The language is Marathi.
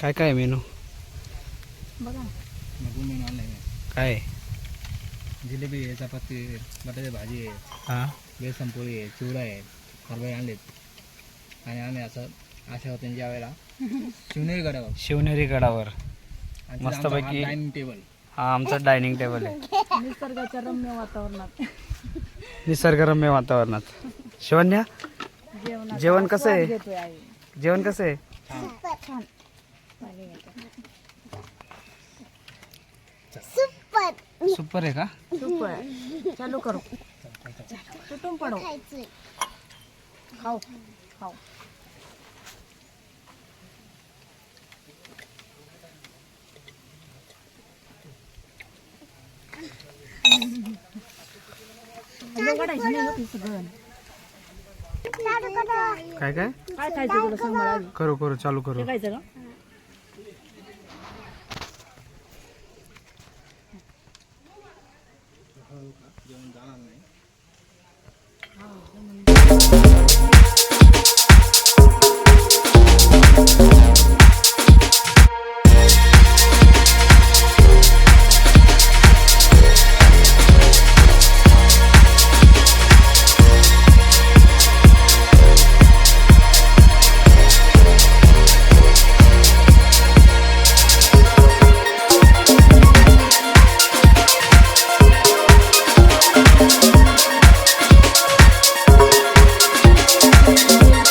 काय काय मेनू? बघा. नको म्हणून आणलंय मी. काय? जिलेबी आहे चपाती आहे, बटाटे भाजी आहे हा? बेसन पोळी आहे चिवडा आहे हरभरे आणलेत. आणि आम्ही असं आशा होते ज्या वेळेला शिवनेरी गडावर. शिवनेरी गडावर. आणि मस्तपैकी- डायनिंग टेबल हा आमचा डायनिंग टेबल आहे. निसर्गाच्या रम्य वातावरणात. निसर्गरम्य वातावरणात. शिवन्या जेवणाचा जेवण कसं आहे? आस्वाद घेतोय आई. जेवण कसं आहे? छान. सुपर आहे का? सुपर चालू करो. तुटून पडो. नाही होती सगळं काय काय? काय खायचं तुला सांग मला? आधी. करू करू चालू करू. हळू का?